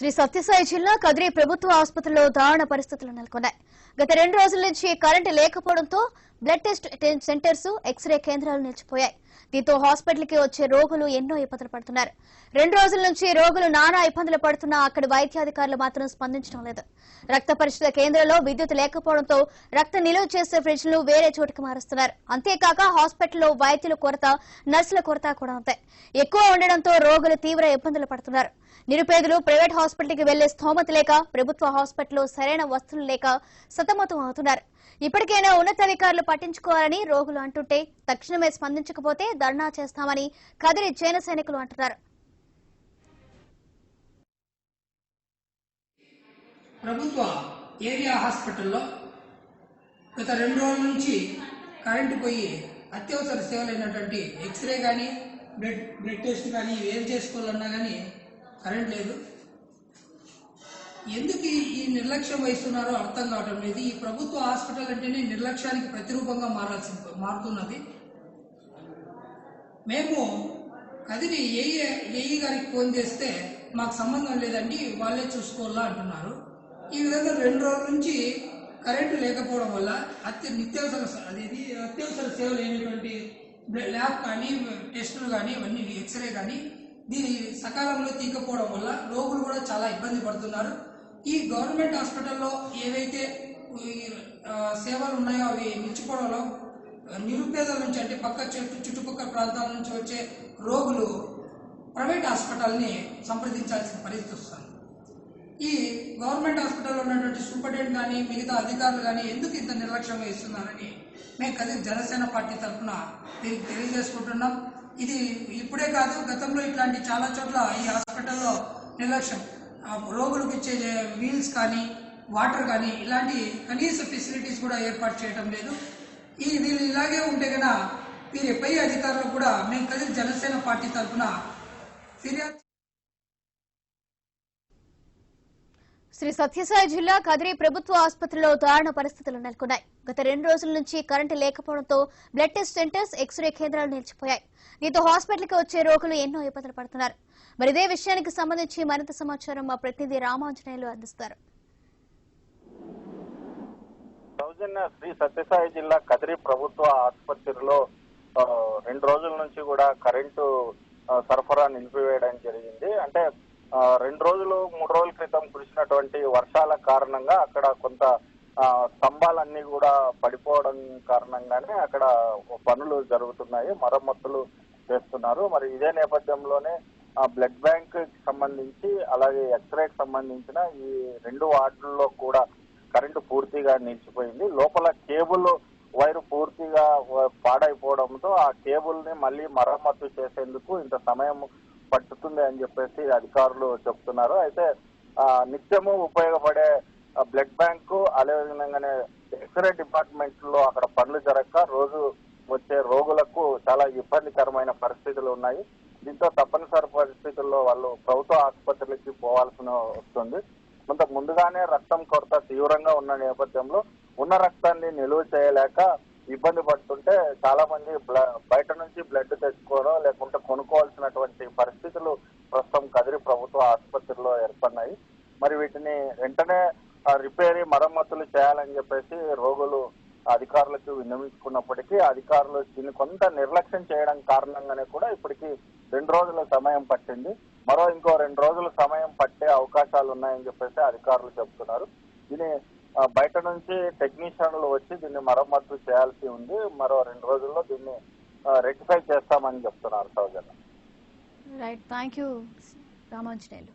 శ్రీ సత్యసాయి జిల్లా కదిరి ప్రభుత్వ ఆసుపత్రిలో దారుణ పరిస్థితులు నెలకొన్నాయి. గత రెండు రోజుల నుంచి కరెంటు లేకపోవడంతో బ్లడ్ టెస్ట్ సెంటర్స్ ఎక్స్రే కేంద్రాలు నిలిచిపోయాయి. దీంతో హాస్పిటల్కి వచ్చే రోగులు ఎన్నో ఇబ్బందులు పడుతున్నారు. రెండు రోజుల నుంచి రోగులు నానా ఇబ్బందులు పడుతున్నా అక్కడి వైద్యాధికారులు మాత్రం స్పందించడం లేదు. రక్త పరిశుద్ధ కేంద్రంలో విద్యుత్ లేకపోవడంతో రక్త నిలువ చేసే ఫ్రిడ్జ్లు వేరే చోటుకి మారుస్తున్నారు. అంతేకాక హాస్పిటల్లో వైద్యుల కొరత నర్సుల కొరత కూడా ఉంది ఎక్కువ ఉండడంతో రోగులు తీవ్ర ఇబ్బందులు పడుతున్నారు. నిరుపేదలు ప్రైవేట్ హాస్పిటల్కి వెళ్ళే స్థోమత లేక ప్రభుత్వ హాస్పిటల్లో సరైన వస్తువులు లేక సతమతం అవుతున్నారు. ఇప్పటికైనా ఉన్నతాధికారులు పట్టించుకోవాలని రోగులు అంటుంటే తక్షణమే స్పందించకపోతే ధర్నా చేస్తామని కదిరి జైన సైనికులు అంటున్నారు. ప్రభుత్వ ఏరియా హాస్పిటల్లో గత రెండు రోజుల నుంచి కరెంటు పోయి అత్యవసర సేవలైనటువంటి ఎక్స్రే కానీ బ్లడ్ బ్లడ్ టెస్ట్ కానీ ఏం చేసుకోవాలన్నా కానీ కరెంట్ లేదు. ఎందుకు ఈ- నిర్లక్ష్యం వహిస్తున్నారో అర్థం కావటం లేదు. ఈ ప్రభుత్వ హాస్పిటల్ అంటేనే నిర్లక్ష్యానికి ప్రతిరూపంగా మారాల్సి మారుతున్నది. మేము కదిరి ఏఏ ఏఈ గారికి ఫోన్ చేస్తే మాకు సంబంధం లేదండి వాళ్ళే చూసుకోవాలా అంటున్నారు. ఈ విధంగా రెండు రోజుల నుంచి కరెంటు లేకపోవడం వల్ల అత్య నిత్యావసర స- అదేది అత్యవసర సేవలు అయినటువంటి ల్యాబ్ కానీ టెస్టులు కానీ ఇవన్నీ ఎక్స్రే కానీ దీని సకాలంలో తీయకపోవడం వల్ల రోగులు కూడా చాలా ఇబ్బంది పడుతున్నారు. ఈ గవర్నమెంట్ హాస్పిటల్లో ఏవైతే ఈ, సేవలు ఉన్నాయో అవి నిలిచిపోవడంలో నిరుపేదల నుంచి అంటే పక్క చెట్టు చుట్టుపక్కల ప్రాంతాల నుంచి వచ్చే రోగులు ప్రైవేట్ హాస్పిటల్ని సంప్రదించాల్సిన పరిస్థితి వస్తుంది. ఈ గవర్నమెంట్ హాస్పిటల్లో ఉన్నటువంటి సూపరింటెండెంట్ కానీ మిగతా అధికారులు కానీ ఎందుకు ఇంత నిర్లక్ష్యం వేస్తున్నారని మేము కలిసి జనసేన పార్టీ తరఫున దీనికి తెలియజేసుకుంటున్నాం. ఇది ఇప్పుడే కాదు గతంలో ఇట్లాంటి చాలా చోట్ల ఈ హాస్పిటల్లో నిర్లక్ష్యం. రోగులకు ఇచ్చే వీల్స్ కానీ వాటర్ కానీ ఇలాంటి కనీస ఫెసిలిటీస్ కూడా ఏర్పాటు చేయడం లేదు. ఈ వీళ్ళు ఇలాగే ఉంటే కనుక వీరి పై అధికారులు కూడా మేము కలిసి జనసేన పార్టీ తరఫున ఫిర్యాదు శ్రీ సత్యసాయి జిల్లా కదిరి ప్రభుత్వ ఆసుపత్రిలో దారుణ పరిస్థితులు నెలకొన్నాయి. గత రెండు రోజుల నుంచి కరెంటు లేకపోవడంతో బ్లడ్ టెస్ట్ సెంటర్స్ ఎక్స్రే కేంద్రాలు నిలిచిపోయాయి. దీంతో హాస్పిటల్కి వచ్చే రోగులు ఎన్నో ఇబ్బందులు పడుతున్నారు. మరి ఇదే విషయానికి సంబంధించి మరింత సమాచారం మా ప్రతినిధి రామాంజనేయులు అందిస్తారు. సౌజన్య శ్రీ సత్యసాయి జిల్లా కదిరి ప్రభుత్వ ఆసుపత్రిలో రెండు రోజుల నుంచి కూడా కరెంటు సరఫరా నిలిపివేయడం జరిగింది. అంటే రెండు రోజులు మూడు రోజుల క్రితం కురిసినటువంటి వర్షాల కారణంగా అక్కడ కొంత స్తంభాలన్నీ కూడా పడిపోవడం కారణంగానే అక్కడ పనులు జరుగుతున్నాయి మరమ్మతులు చేస్తున్నారు. మరి ఇదే నేపథ్యంలోనే ఆ బ్లడ్ బ్యాంక్ సంబంధించి అలాగే ఎక్స్రేకి సంబంధించిన ఈ రెండు వార్డుల్లో కూడా కరెంటు పూర్తిగా నిలిచిపోయింది. లోపల కేబుల్ వైర్ పూర్తిగా పాడైపోవడంతో ఆ కేబుల్ని మళ్ళీ మరమ్మతు చేసేందుకు ఇంత సమయం పట్టుతుంది అని చెప్పేసి అధికారులు చెప్తున్నారు. అయితే నిత్యము ఉపయోగపడే బ్లడ్ బ్యాంకు అదేవిధంగానే ఎక్స్రే డిపార్ట్మెంట్లో అక్కడ పనులు జరగక రోజు వచ్చే రోగులకు చాలా ఇబ్బందికరమైన పరిస్థితులు ఉన్నాయి. దీంతో తప్పనిసరి పరిస్థితుల్లో వాళ్ళు ప్రభుత్వ ఆసుపత్రులకి పోవాల్సిన వస్తుంది. కొంత ముందుగానే రక్తం కొరత తీవ్రంగా ఉన్న నేపథ్యంలో ఉన్న రక్తాన్ని నిలువ చేయలేక ఇబ్బంది పడుతుంటే చాలా మంది బ్ల- బయట నుంచి బ్లడ్ తెచ్చుకోవడం లేకుంటే కొనుక్కోవాల్సినటువంటి పరిస్థితి ప్రస్తుతం కదిరి ప్రభుత్వ ఆసుపత్రిలో ఏర్పడినాయి మరి వీటిని వెంటనే ఆ, రిపేరీ చేయాలని చెప్పేసి రోగులు అధికారులకు విన్నవించుకున్నప్పటికీ అధికారులు దీన్ని కొంత నిర్లక్ష్యం చేయడం కారణంగానే కూడా ఇప్పటికి రెండు రోజుల సమయం పట్టింది. మరో ఇంకో రెండు రోజుల సమయం పట్టే అవకాశాలు ఉన్నాయని చెప్పేసి అధికారులు చెప్తున్నారు దీని బయట నుంచి టెక్నీషియన్లు వచ్చి దీన్ని మరమ్మతు చేయాల్సి ఉంది. మరో రెండు రోజుల్లో దీన్ని రెక్టిఫై చేస్తామని చెప్తున్నారు Soujanya. Right thank you Ramanjaneyulu.